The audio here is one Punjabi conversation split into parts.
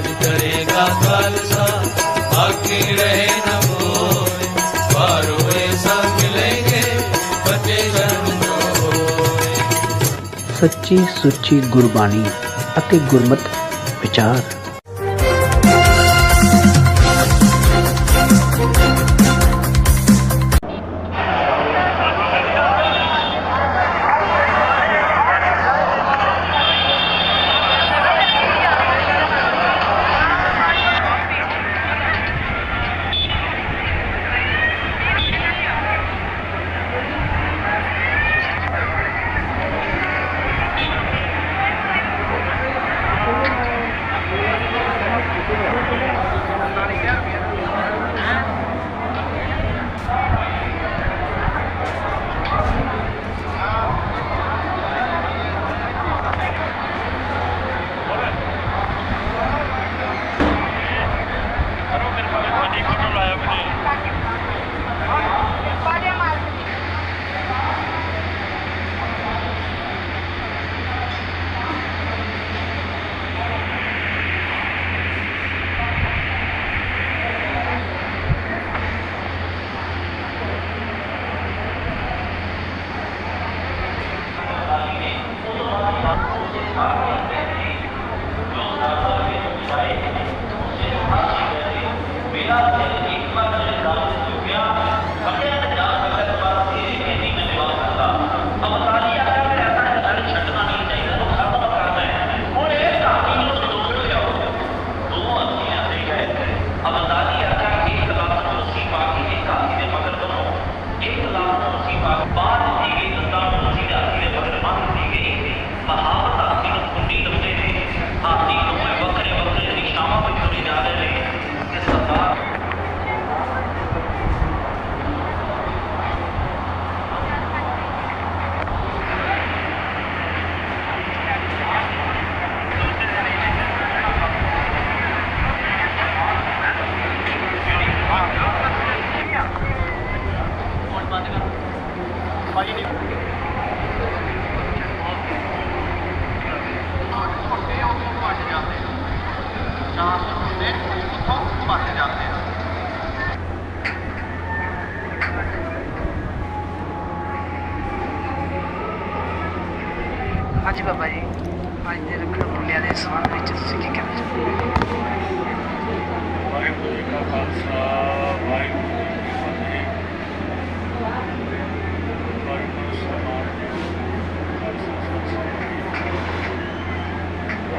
ਰਾਜ ਕਰੇਗਾ ਖਾਲਸਾ। ਬਾਕੀ ਰਹੇ ਨ ਕੋਇ ਪਾਰੋਏ ਸਭ ਮਿਲेंगे ਬੱਚੇ ਜਨਮ ਹੋਏ। ਸੱਚੀ ਸੁੱਚੀ ਗੁਰਬਾਣੀ ਅਤੇ ਗੁਰਮਤ ਵਿਚਾਰ।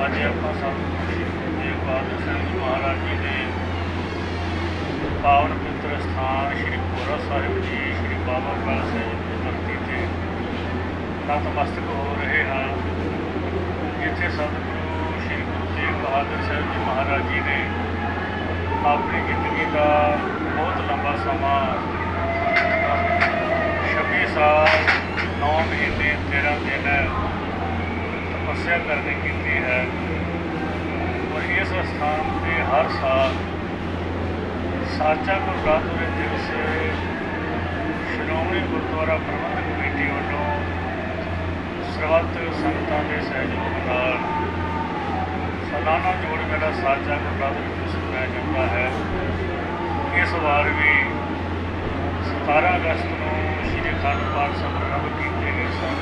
ਅੱਜ ਆਪਾਂ ਸਭ ਸ੍ਰੀ ਗੁਰੂ ਤੇਗ ਬਹਾਦਰ ਸਾਹਿਬ ਜੀ ਮਹਾਰਾਜ ਜੀ ਦੇ ਪਾਵਨ ਪਵਿੱਤਰ ਸਥਾਨ ਸ੍ਰੀ ਭੋਰਾ ਸਾਹਿਬ ਜੀ ਸ੍ਰੀ ਬਾਬਾ ਕਾਲ ਸਾਹਿਬ ਦੀ ਧਰਤੀ ਤੇ ਨਤਮਸਤਕ ਹੋ ਰਹੇ ਹਾਂ ਜਿੱਥੇ ਸਤਿਗੁਰੂ ਸ੍ਰੀ ਗੁਰੂ ਤੇਗ ਬਹਾਦਰ ਸਾਹਿਬ ਜੀ ਮਹਾਰਾਜ ਜੀ ਨੇ ਆਪਣੀ ਜ਼ਿੰਦਗੀ ਦਾ ਬਹੁਤ ਲੰਬਾ ਸਮਾਂ 26 ਸਾਲ 9 ਮਹੀਨੇ 13 ਦਿਨ ਤਪੱਸਿਆ ਕਰਨੀ ਕੀਤੀ ਹੈ। ਔਰ ਇਸ ਸਥਾਨ ਤੇ ਹਰ ਸਾਲ ਸਾਚਾ ਗੁਰਦਾਸਪੁਰ ਦਿਵਸ ਸ਼੍ਰੋਮਣੀ ਗੁਰਦੁਆਰਾ ਪ੍ਰਬੰਧਕ ਕਮੇਟੀ ਵੱਲੋਂ ਸਰਬੱਤ ਸੰਗਤਾਂ ਦੇ ਸਹਿਯੋਗ ਨਾਲ ਨਾਨਾ ਜੋੜ ਮੇਰਾ ਸਾਚਾ ਗੁਰਦਾਸਪੁਰ ਦਿਵਸ ਮਨਾਇਆ ਜਾਂਦਾ ਹੈ। ਇਸ ਵਾਰ ਵੀ 17 ਅਗਸਤ ਨੂੰ ਸ਼੍ਰੀ ਅਖੰਡ ਪਾਠ ਸਾਹਿਬ ਕੀਤੇ ਗਏ ਸਨ।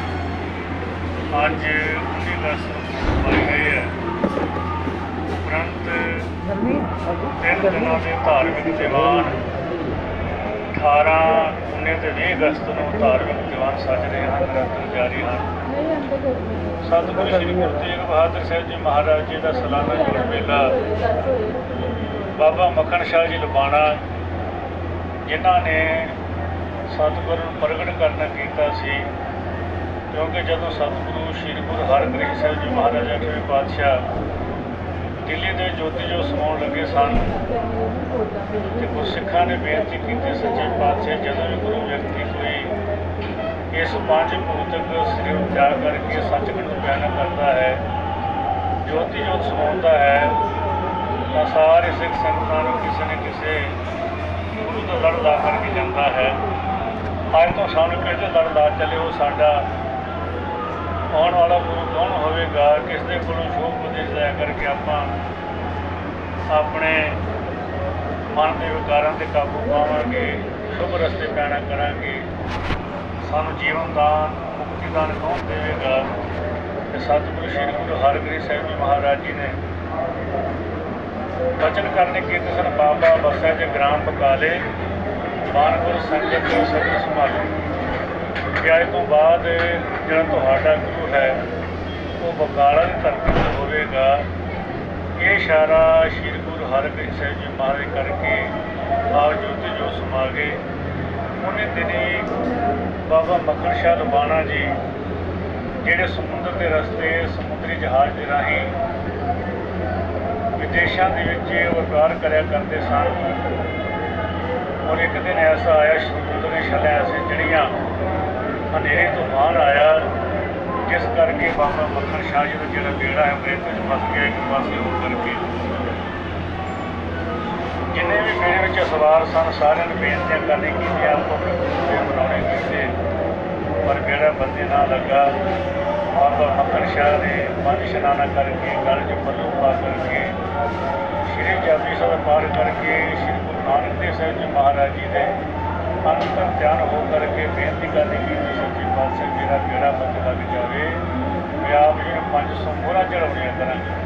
ਅੱਜ 19 ਅਗਸਤ ਨੂੰ ਪਾਈ ਗਈ ਹੈ। ਉਪਰੰਤ ਤਿੰਨ ਦਿਨਾਂ ਦੇ ਧਾਰਮਿਕ ਦੀਵਾਨ 18 19 ਤੇ 20 ਅਗਸਤ ਨੂੰ ਧਾਰਮਿਕ ਦੀਵਾਨ ਸੱਜ ਰਹੇ ਹਨ ਨਿਰੰਤਰ ਜਾਰੀ ਹਨ। ਸਤਿਗੁਰੂ ਸ੍ਰੀ ਗੁਰੂ ਤੇਗ ਬਹਾਦਰ ਸਾਹਿਬ ਜੀ ਮਹਾਰਾਜ ਜੀ ਦਾ ਸਾਲਾਨਾ ਜੋੜ ਮੇਲਾ। ਬਾਬਾ ਮੱਖਣ ਸ਼ਾਹ ਜੀ ਲਬਾਣਾ ਜਿਨ੍ਹਾਂ ਨੇ ਸਤਿਗੁਰੂ ਨੂੰ ਪ੍ਰਗਟ ਕਰਨਾ ਕੀਤਾ ਸੀ, ਕਿਉਂਕਿ ਜਦੋਂ ਸਤਿਗੁਰੂ ਸ੍ਰੀ ਗੁਰੂ ਹਰਗ੍ਰੰਥ ਸਾਹਿਬ ਜੀ ਮਹਾਰਾਜ ਅੱਠਵੇਂ ਪਾਤਸ਼ਾਹ ਦਿੱਲੀ ਦੇ ਜੋਤੀ ਜੋ ਸਮਾਉਣ ਲੱਗੇ ਸਨ, ਤੇ ਗੁਰਸਿੱਖਾਂ ਨੇ ਬੇਨਤੀ ਕੀਤੀ ਸੱਚੇ ਪਾਤਸ਼ਾਹ, ਜਦੋਂ ਵੀ ਗੁਰੂ ਵਿਅਕਤੀ ਇਸ ਪੰਜ ਭੂਤਕ ਸ੍ਰੀ ਨੂੰ ਤਿਆਗ ਕਰਕੇ ਸੱਚਖੰਡ ਨੂੰ ਬਿਆਨ ਕਰਦਾ ਹੈ। ਜੋਤੀ ਜੋਤ ਸਮਾਉਂਦਾ ਹੈ। ਤਾਂ ਸਾਰੇ ਸਿੱਖ ਸੰਗਤਾਂ ਨੂੰ ਕਿਸੇ ਨਾ ਕਿਸੇ ਗੁਰੂ ਦਾ ਲੜ ਲਾ ਕਰਕੇ ਜਾਂਦਾ ਹੈ। ਅੱਜ ਤੋਂ ਸਾਨੂੰ ਕਿਹਦੇ ਲੜ ਲਾ ਚੱਲੇ, ਉਹ ਸਾਡਾ ਆਉਣ ਵਾਲਾ ਗੁਰੂ ਕੌਣ ਹੋਵੇਗਾ? ਕਿਸ ਦੇ ਕੋਲੋਂ ਸ਼ੋਭ ਉਪਦੇਸ਼ ਲੈ ਕਰਕੇ ਆਪਾਂ ਆਪਣੇ ਮਨ ਦੇ ਵਿਕਾਰਾਂ ਤੇ ਕਾਬੂ ਪਾਵਾਂਗੇ, ਸ਼ੁਭ ਰਸਤੇ ਪੈਣਾ ਕਰਾਂਗੇ। ਸਾਨੂੰ ਜੀਵਨ ਦਾਨ ਮੁਕਤੀ ਦਾਨ ਕੌਣ ਦੇਵੇਗਾ ਤੇ ਸਤਿਗੁਰੂ ਸ੍ਰੀ ਗੁਰੂ ਹਰਗੋਬਿੰਦ ਸਾਹਿਬ ਜੀ ਮਹਾਰਾਜ ਜੀ ਨੇ ਵਚਨ ਕਰਨੇ ਕੀਤੇ ਸਨ, ਬਾਬਾ ਬਸਾ ਜੀ ਗ੍ਰਾਮ ਬਕਾਲੇ ਮਾਨਪੁਰ ਸੰਗਤ ਨੂੰ ਸਭੀ ਸੰਭਾਲੋ। ਕਿ ਅੱਜ ਤੋਂ ਬਾਅਦ ਜਿਹੜਾ ਤੁਹਾਡਾ ਗੁਰੂ ਹੈ, ਉਹ ਬਕਾਲਾ ਦੀ ਧਰਤੀ ਤੇ ਹੋਵੇਗਾ। ਇਹ ਇਸ਼ਾਰਾ ਸ਼੍ਰੀ ਗੁਰੂ ਹਰਗੋਬਿੰਦ ਸਾਹਿਬ ਜੀ ਮਹਾਰਾਜ ਕਰਕੇ ਆਪ ਜੋਤੀ ਜੋ ਸਮਾ ਗਏ। ਉਹਨੇ ਦਿਨੀ ਬਾਬਾ ਮੱਕੜ ਸ਼ਾਹ ਲੁਬਾਣਾ ਜੀ, ਜਿਹੜੇ ਸਮੁੰਦਰ ਦੇ ਰਸਤੇ, ਸਮੁੰਦਰੀ ਜਹਾਜ਼ ਦੇ ਰਾਹੀਂ ਵਿਦੇਸ਼ਾਂ ਦੇ ਵਿੱਚ ਵਪਾਰ ਕਰਿਆ ਕਰਦੇ ਸਨ। ਔਰ ਇੱਕ ਦਿਨ ਐਸਾ ਆਇਆ, ਸਮੁੰਦਰ ਦੇ ਛੱਲੇ ਐਸੇ ਜਿਹੜੀਆਂ ਹਨੇਰੇ ਤੂਫਾਨ ਆਇਆ, ਜਿਸ ਕਰਕੇ ਬਾਬਾ ਮੱਖਣ ਸ਼ਾਹ ਜੀ ਦਾ ਜਿਹੜਾ ਬੇੜਾ ਹੈ, ਉਹ ਵਿੱਚ ਫਸ ਗਿਆ, ਇੱਕ ਪਾਸੇ ਹੋ ਕਰਕੇ ਜਿੰਨੇ ਵੀ ਸਵਾਰ ਸਨ, ਸਾਰਿਆਂ ਨੂੰ ਬੇਨਤੀਆਂ ਕਰਨੀ ਕੀਤੀ ਆਪੋ ਆਪਣੇ ਬਣਾਉਣੇ ਕੀਤੇ ਪਰ ਬੇੜਾ ਬੰਦੇ ਨਾ ਲੱਗਾ ਬਾਬਾ ਮੱਖਣ ਸ਼ਾਹ ਨੇ ਪੰਜ ਇਸ਼ਨਾਨਾ ਕਰਕੇ ਗਲ 'ਚ ਪੱਲੂ ਪਾ ਕਰਕੇ, ਸ਼੍ਰੀ ਜਪਜੀ ਸਾਹਿਬ ਪਾਠ ਕਰਕੇ, ਸ਼੍ਰੀ ਗੁਰੂ ਨਾਨਕ ਦੇਵ ਸਾਹਿਬ ਜੀ ਮਹਾਰਾਜ ਜੀ ਦੇ ਅੰਤਰ ਧਿਆਨ ਹੋ ਕਰਕੇ ਬੇਨਤੀ ਕਰਨੀ ਕੀਤੀ ਸੱਚੀ ਪਾਤਸ਼ਾਹ ਮੇਰਾ ਬੇੜਾ ਬੰਦ ਲੱਗ ਜਾਵੇ ਮੈਂ ਆਪ ਜੀ ਨੂੰ 500 ਮੋਹਰਾਂ ਚੜਾਉਣੀਆਂ ਕਰਾਂਗੇ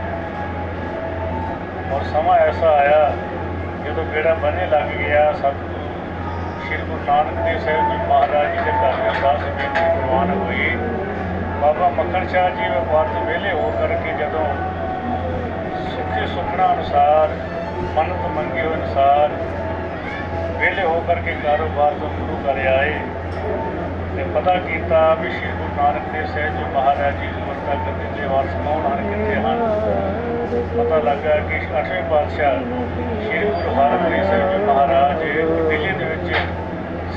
ਔਰ ਸਮਾਂ ਐਸਾ ਆਇਆ ਜਦੋਂ ਬੇੜਾ ਬੰਨੇ ਲੱਗ ਗਿਆ ਸਤਿਗੁਰੂ ਸ਼੍ਰੀ ਗੁਰੂ ਨਾਨਕ ਦੇਵ ਸਾਹਿਬ ਜੀ ਮਹਾਰਾਜ ਜੀ ਦੇ ਘਰ ਵਿੱਚ ਅਰਦਾਸ ਬੇਨਤੀ ਪ੍ਰਵਾਨ ਹੋਈ ਬਾਬਾ ਮੱਖਣ ਸ਼ਾਹ ਜੀ ਵਪਾਰ ਤੋਂ ਵਿਹਲੇ ਹੋ ਕਰਕੇ ਜਦੋਂ ਸੁੱਖੇ ਸੁਖਣਾ ਅਨੁਸਾਰ, ਮੰਨਤ ਮੰਗੇ ਅਨੁਸਾਰ ਵਿਹਲੇ ਹੋ ਕਰਕੇ ਕਾਰੋਬਾਰ ਤੋਂ ਸ਼ੁਰੂ ਕਰ ਆਏ ਤੇ ਪਤਾ ਕੀਤਾ ਵੀ ਸ਼੍ਰੀ ਗੁਰੂ ਨਾਨਕ ਦੇਵ ਸਾਹਿਬ ਜੀ ਮਹਾਰਾਜ ਜੀ ਗੁਰਤਾ ਗੱਦੀ ਦੇ ਵਾਰਸ ਕੌਣ ਹਨ, ਕਿੱਥੇ ਹਨ? ਪਤਾ ਲੱਗਾ ਕਿ ਅੱਠਵੇਂ ਪਾਤਸ਼ਾਹ ਗੁਰੂ ਹਰਗੋਬਿੰਦ ਸਿੰਘ ਜੀ ਮਹਾਰਾਜ ਦਿੱਲੀ ਦੇ ਵਿੱਚ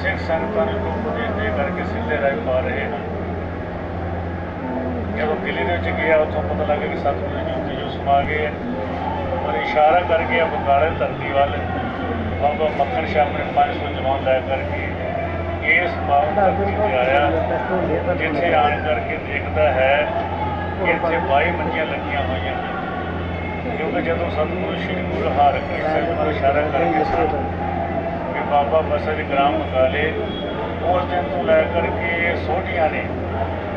ਸਿੱਖ ਸੰਗਤਾਂ ਨੂੰ ਉਪਦੇਸ਼ ਦੇ ਕਰਕੇ ਸਿੱਧੇ ਰਾਹ ਪਾ ਰਹੇ ਹਨ। ਜਦੋਂ ਦਿੱਲੀ ਦੇ ਵਿੱਚ ਗਿਆ, ਉੱਥੋਂ ਪਤਾ ਲੱਗਾ ਕਿ ਸਤਿਗੁਰੂ ਜੀ ਉੱਥੇ ਜੋ ਸਮਾ ਗਏ ਔਰ ਇਸ਼ਾਰਾ ਕਰ ਗਿਆ ਬਕਾਲੇ ਧਰਤੀ ਵੱਲ ਬਾਬਾ ਮੱਖਣ ਸ਼ਾਹ ਆਪਣੇ 500 ਜਵਾਨ ਲੈ ਕਰਕੇ ਇਸ ਪਾਵਨ ਧਰਤੀ ਤੇ ਆਇਆ ਜਿੱਥੇ ਆਣ ਕਰਕੇ ਦੇਖਦਾ ਹੈ ਕਿ ਇੱਥੇ 22 ਮੰਜੀਆਂ ਲੱਗੀਆਂ ਹੋਈਆਂ ਹਨ ਕਿਉਂਕਿ ਜਦੋਂ ਸਤਿਗੁਰੂ ਸ਼੍ਰੀ ਗੁਰੂ ਹਰਗੋਬਿੰਦ ਸਾਹਿਬ ਨੂੰ ਇਸ਼ਾਰਾ ਕਰਕੇ ਸਨ ਕਿ ਬਾਬਾ ਬਸਰ ਗ੍ਰਾਮ ਬਕਾਲੇ ਉਸ ਦਿਨ ਤੋਂ ਲੈ ਕਰਕੇ ਸੋਢੀਆਂ ਨੇ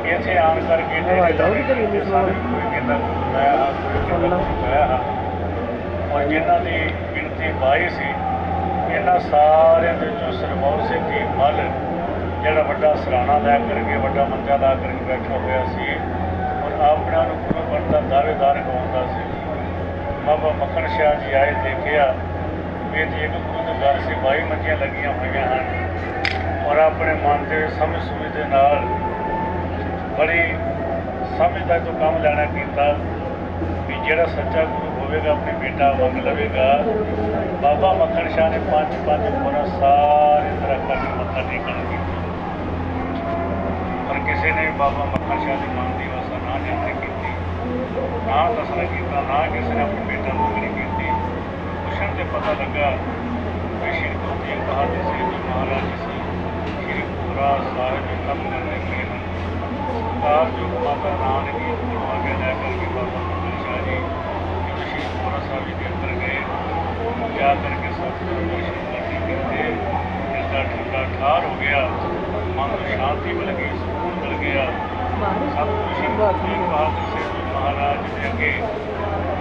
ਇੱਥੇ ਆਣ ਕਰਕੇ ਕੀਤੇ ਸਨ ਕੋਈ ਕਹਿੰਦਾ ਮੈਂ ਹਾਂ ਕੋਈ ਮੈਂ ਹਾਂ ਔਰ ਜਿਨ੍ਹਾਂ ਦੀ ਗਿਣਤੀ 22 ਸੀ ਇਹਨਾਂ ਸਾਰਿਆਂ ਦੇ ਵਿੱਚੋਂ ਸਰਮੌਰ ਸਿੰਘ ਜੀ ਮੱਲ ਜਿਹੜਾ ਵੱਡਾ ਸਰਾਣਾ ਲੈ ਕਰਕੇ ਵੱਡਾ ਮੰਜਾ ਲਾ ਕਰਕੇ ਬੈਠਾ ਹੋਇਆ ਸੀ ਔਰ ਆਪਣਾ ਨੂੰ ਗੁਰੂ ਬਣਦਾ ਦਾਅਵੇਦਾਰ ਬਾਬਾ ਮੱਖਣ ਸ਼ਾਹ ਜੀ ਆਏ ਦੇਖਿਆ ਵੀ ਇਹ ਇੱਕ ਗੁਰੂ ਦੇ ਘਰ ਸੀ ਬਾਈ ਮੰਜੀਆਂ ਲੱਗੀਆਂ ਹੋਈਆਂ ਹਨ ਔਰ ਆਪਣੇ ਮਨ ਦੇ ਸਮਝ ਸੂਝ ਦੇ ਨਾਲ ਬੜੀ ਸਮਝਦਾਰੀ ਤੋਂ ਕੰਮ ਲੈਣਾ ਕੀਤਾ ਵੀ ਜਿਹੜਾ ਸੱਚਾ ਗੁਰੂ ਹੋਵੇਗਾ, ਆਪਣੇ ਬੇਟਾ ਮੰਗ ਲਵੇਗਾ। ਬਾਬਾ ਮੱਖਣ ਸ਼ਾਹ ਨੇ ਪੰਜ ਪੰਜ ਮੋਹਰਾਂ ਸਾਰੇ ਤਰ੍ਹਾਂ ਕਰਕੇ ਮੱਥਾ ਟੇਕਣ ਕੀਤਾ। ਪਰ ਕਿਸੇ ਨੇ ਵੀ ਬਾਬਾ ਮੱਖਣ ਸ਼ਾਹ ਦੀ ਮਨ ਦੀ ਵਸਾ ਨਾ ਜਿੱਤੇ ਕੀਤੀ। ਨਾ ਦੱਸਣਾ ਕੀਤਾ ਨਾ ਕਿਸੇ ਨੇ ਆਪਣੇ ਬੇਟਾ ਮੰਗਣੀ ਕੀਤੀ। ਪੁੱਛਣ ਤੇ ਪਤਾ ਲੱਗਾ ਕਿ ਸ਼੍ਰੀ ਗੁਰੂ ਤੇਗ ਬਹਾਦਰ ਸਾਹਿਬ ਜੀ ਮਹਾਰਾਜ ਜੀ ਸੀ। ਸ਼੍ਰੀ ਪੂਰਾ ਸਾਹਿਬ ਜੀ ਕੰਮ ਕਰਨੇ ਗਏ ਹਨ ਸਰਕਾਰ ਜੋ ਮਾਤਾ ਨਾਨਕੀ ਜੀ ਨੂੰ ਆਗੇ ਲੈ ਕਰਕੇ ਬਾਬਾ ਮੱਖਣ ਸ਼ਾਹ ਜੀ ਜਦੋਂ ਸ਼੍ਰੀ ਪੂਰਾ ਸਾਹਿਬ ਜੀ ਦੇ ਅੰਦਰ ਗਏ। ਜਾ ਕਰਕੇ ਸਤਿਗੁਰੂ ਦੇ ਦਰਸ਼ਨ ਕੀਤੇ ਇਸ ਦਾ ਠੰਡਾ ਠਾਰ ਹੋ ਗਿਆ, ਮਨ ਨੂੰ ਸ਼ਾਂਤੀ ਮਿਲ ਗਈ, ਸਕੂਨ ਮਿਲ ਗਿਆ। ਸਤਿਗੁਰੂ ਸ਼੍ਰੀ ਗੁਰੂ ਤੇਗ ਬਹਾਦਰ ਸਾਹਿਬ ਮਹਾਰਾਜ ਦੇ ਅੱਗੇ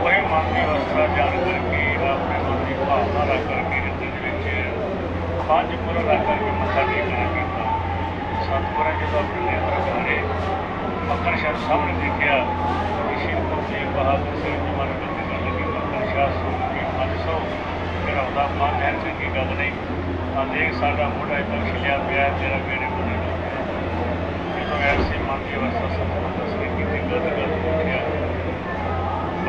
ਉਹੀ ਮਨ ਦੀ ਅਵਸਥਾ ਜਾਣ ਕਰਕੇ ਆਪਣੇ ਮਨ ਦੀ ਭਾਵਨਾ ਰੱਖ ਕਰਕੇ ਹਿਰਦੇ ਦੇ ਵਿੱਚ ਪੰਜ ਪੁਰ ਰੱਖ ਕਰਕੇ ਮੱਥਾ ਟੇਕਣਾ ਕੀਤਾ। ਸਤਿਗੁਰਾਂ ਜਦੋਂ ਆਪਣੇ ਨੇਤਰ ਖੋਲੇ ਮੱਖਣ ਸ਼ਾਹ ਸਾਹਮਣੇ ਦੇਖਿਆ। ਕਿ ਸ਼੍ਰੀ ਗੁਰੂ ਜੀ ਬਹਾਦਰ ਸਿੰਘ ਜੀ ਮਨ ਵਿੱਚ ਗੱਲ ਲੱਗੀ ਮੱਖਣ ਸ਼ਾਹ ਸੁਣ ਕੇ 500 ਘਰਾਉਂਦਾ ਮਨ ਹੈ ਚੰਗੀ ਗੱਲ ਨਹੀਂ। ਆ ਦੇਖ ਸਾਡਾ ਮੋਢਾ ਇੱਧਰ ਖਿਲਿਆ ਪਿਆ ਹੈ, ਤੇਰਾ ਬੇੜੇ ਕੋਲ ਜਦੋਂ ਐਸੀ ਮਨ ਦੀ ਅਵਸਥਾ ਸਤਿਗੁਰੂ ਸਿੰਘ ਕੇ ਕਿਤੇ ਗਦ ਗਦ ਉੱਠਿਆ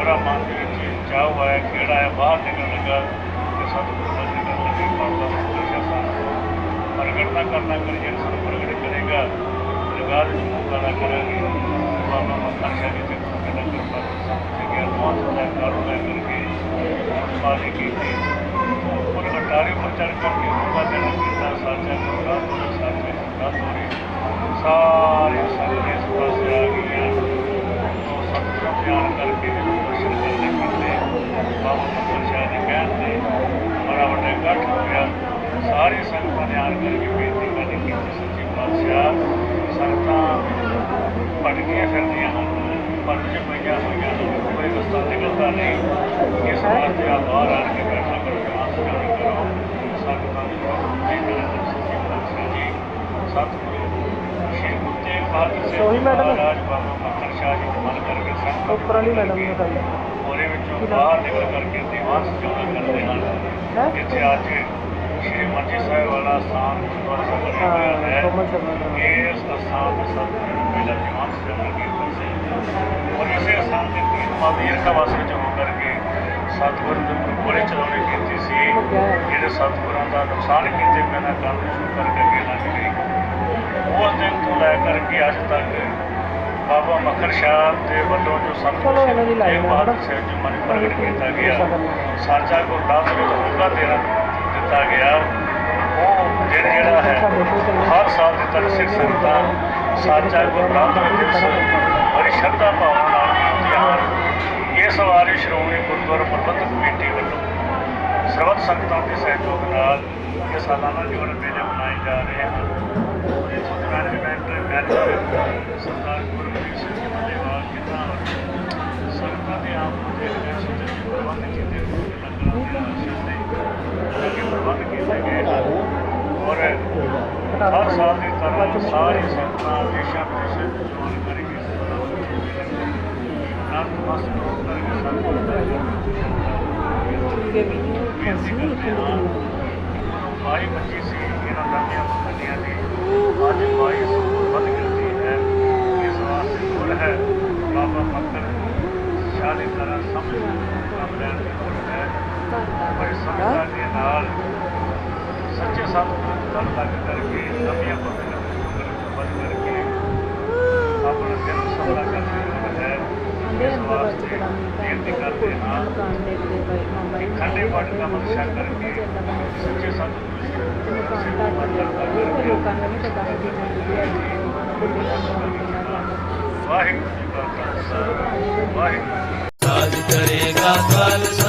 ਬੜਾ ਮਨ ਦੇ ਵਿੱਚ ਚਾਹ ਹੋਇਆ ਖੇੜਾ ਆਇਆ ਬਾਹਰ ਨਿਕਲਣ ਲੱਗਾ ਤੇ ਸਤਿਗੁਰੂ ਦਾ ਨਿਕਲਣ ਲੱਗੇ, ਬਾਬਾ ਮੱਖਣ ਸ਼ਾਹ ਸਾਨੂੰ ਪ੍ਰਗਟ ਨਾ ਕਰਨਾ ਕਰੀ ਜਿਹੜਾ ਸਾਨੂੰ ਪ੍ਰਗਟ ਕਰੇਗਾ। ਲਗਾ ਦੇ, ਮੂੰਹ ਕਾਲਾ ਕਰਾਂਗੇ ਬਾਬਾ ਮੱਖਣ ਸ਼ਾਹ ਜੀ ਤੇ ਕਹਿੰਦਾ ਕਿਰਪਾ ਤੇ ਗਿਆ ਦੁਆ ਲੈ ਕਰਕੇ ਪਾਣੀ ਕੀਤੀ। ਉੱਪਰ ਘਟਾਰੇ ਕਰਕੇ ਉਹਦਾ ਦੇਣਾ ਸਾਰੀ ਸੰਗਤਾਂ ਨੇ ਆਣ ਕਰਕੇ ਬੇਨਤੀ ਕਰਨੀ ਕੀਤੀ ਸੱਚੇ ਪਾਤਸ਼ਾਹ ਸੰਗਤਾਂ ਭਟਕੀਆਂ ਫਿਰਦੀਆਂ ਹਨ ਪਰਦ ਚ ਪਈਆਂ ਹੋਈਆਂ ਹਨ ਕੋਈ ਰਸਤਾ ਨਿਕਲਦਾ ਨਹੀਂ। ਇਸ ਵਾਸਤੇ ਆ ਬਾਹਰ ਆਣ ਕੇ ਬੈਠਾ ਕਰੋ ਜਮਾਤ ਸਜਾਉਣੀ ਕਰੋ। ਸੰਗਤਾਂ ਦੀ ਬਹੁਤ ਮਿਹਨਤ ਸੱਚੇ ਪਾਤਸ਼ਾਹ ਜੀ। ਸਤਿਗੁਰੂ ਸ਼੍ਰੀ ਗੁਰੂ ਤੇਗ ਬਹਾਦਰ ਸਾਹਿਬ ਹੈ? ਮਹਾਰਾਜ ਬਾਬਾ ਮੱਖਣ ਸ਼ਾਹ ਜੀ ਨੂੰ ਮਨ ਕਰਕੇ ਸੰਗਤਾਂ ਉੱਪਰ ਵਾਲੀ ਮੈਡਮ ਨੇ ਗੱਲ ਉਹਦੇ ਵਿੱਚੋਂ ਬਾਹਰ ਨਿਕਲ ਕਰਕੇ ਦੀਵਾਨ ਸਜਾਉਣਾ ਕਰਦੇ ਹਨ? ਇੱਥੇ ਅੱਜ ਸ਼੍ਰੀ ਮੰਜੀ ਸਾਹਿਬ ਵਾਲਾ ਸਥਾਨ ਗੁਰਦੁਆਰਾ ਸਾਹਿਬ ਬਣਿਆ ਹੋਇਆ ਹਾਂ। ਹੈ ਕੋਮਲ ਸ਼ਰਮਾ ਦਾ ਇਸ ਸਥਾਨ ਦੇ ਸਤਿਗੁਰੂ ਨੇ ਪਹਿਲਾ ਦੀਵਾਨ ਸਜਾਉਣਾ ਕੀਤਾ ਸੀ। ਔਰ ਇਸੇ ਸਥਾਨ ਦੇ ਤੀਨ ਮਾਵੀਰ ਕਵਾਸ ਵਿੱਚ ਹੋ ਕਰਕੇ ਸਤਿਗੁਰੂ ਦੇ ਗੁਰਪੁਰੇ ਚਲਾਉਣੇ ਕੀਤੀ ਸੀ। ਜਿਹੜੇ ਸਤਿਗੁਰਾਂ ਦਾ ਨੁਕਸਾਨ ਕੀਤੇ ਪਹਿਲਾਂ ਕੰਮ ਸ਼ੁਰੂ ਕਰਕੇ ਅੱਗੇ ਲੰਘ ਗਏ ਉਸ ਦਿਨ ਤੋਂ ਲੈ ਕਰਕੇ ਅੱਜ ਤੱਕ ਬਾਬਾ ਮੱਖਣ ਸ਼ਾਹ ਦੇ ਵੱਲੋਂ ਜੋ ਚਲੋ ਇਹਨਾਂ ਦੀ ਲਾਈਨ ਹੈ, ਬਹਾਦਰ ਹਨਾ? ਸਾਹਿਬ ਜੀ ਮਨ ਪ੍ਰਗਟ ਕੀਤਾ ਗਿਆ। ਸਾਚਾ ਗੁਰਦਾਸ ਵਿੱਚ ਹੋਕਾ ਦੇਣਾ ਦਿੱਤਾ ਗਿਆ। ਉਹ ਜਿਹੜਾ ਜਿਹੜਾ ਹੈ, ਹਰ ਸਾਲ ਦੀ ਤਰ੍ਹਾਂ ਸਿੱਖ ਸੰਗਤਾਂ ਸਾਚਾ ਗੁਰਦਾਸ ਦਿਵਸ ਬੜੀ ਸ਼ਰਧਾ ਭਾਵਨਾ ਨਾਲ ਕੀਤੀਆਂ ਹਨ। ਇਸ ਵਾਰੀ ਸ਼੍ਰੋਮਣੀ ਗੁਰਦੁਆਰਾ ਪ੍ਰਬੰਧਕ ਕਮੇਟੀ ਵੱਲੋਂ ਸਰਬੱਤ ਸੰਗਤਾਂ ਦੇ ਸਹਿਯੋਗ ਨਾਲ ਇਹ ਸਾਲਾਨਾ ਜੋੜ ਮੇਲੇ ਮਨਾਏ ਜਾ ਰਹੇ ਹਨ। ਇਸ ਮੈਨੇਜਮੈਂਟ, ਮੈਨੇਜਰ, ਸਰਦਾਰ ਗੁਰਮੀਤ ਸਿੰਘ ਜੀ ਮਲੇਵਾਲ ਜਿਨ੍ਹਾਂ ਸੰਗਤਾਂ ਦੇ ਆਪ ਨੂੰ ਦੇਖ ਕੇ ਸੁਧਰ ਕੇ ਪ੍ਰਬੰਧ ਕੀਤੇ ਹੋਏ ਲੰਗਰਾਂ ਦੇ ਰਾਸ਼ਨ ਦੇ ਜਿਹੜੇ ਹੈਗੇ ਔਰ ਹਰ ਸਾਲ ਦੀ ਤਰ੍ਹਾਂ ਸਾਰੀ ਸੰਗਤਾਂ ਦੇਸ਼ਾਂ ਵਿਦੇਸ਼ਾਂ ਵਿੱਚ ਜੋੜ ਕਰਕੇ ਨਤਮਸਤਕ ਹੋ ਕਰਕੇ ਸੰਗਤਾਂ ਬਾਈ ਬੱਚੀ ਸੀ, ਇਹਨਾਂ ਲੰਮੀਆਂ ਗੱਡੀਆਂ ਦੀ ਅੱਜ ਬਾਈ ਵੱਧ ਗਿਣਤੀ ਹੈ। ਇਸ ਵਾਸਤੇ ਲੋੜ ਹੈ। ਬਾਬਾ ਮੱਕਰ ਸ਼ਾਹ ਤਰ੍ਹਾਂ ਸਮਝ ਕੰਮ ਲੈਣ ਦੀ ਲੋੜ ਹੈ। ਬੜੀ ਸਮਝਦਾਰ ਦੇ ਨਾਲ ਸਤਿਗੁਰੂ ਦਾ ਲੱਗ ਕਰਕੇ ਲੰਮੀਆਂ ਪੱਤੀਆਂ ਵੱਧ ਕਰਕੇ ਆਪਣਾ ਦਿਨ ਸਫਲਾ ਕਰਨ ਦੀ ਲੋੜ ਹੈ ਇਸ ਵਾਸਤੇ ਬੇਨਤੀ ਕਰਦੇ ਹਾਂ ਕਿ ਖੰਡੇ ਪਾਠ ਦਾ ਮਨਸ਼ਾ ਕਰਕੇ ਸੱਚੇ ਸਤਿਗੁਰੂ ਜੀ ਦਾ ਵਾਹਿਗੁਰੂ ਜੀ ਕਾ ਖਾਲਸਾ। ਵਾਹਿਗੁਰੂ ਕਰੇਗਾ ਖਾਲਸਾ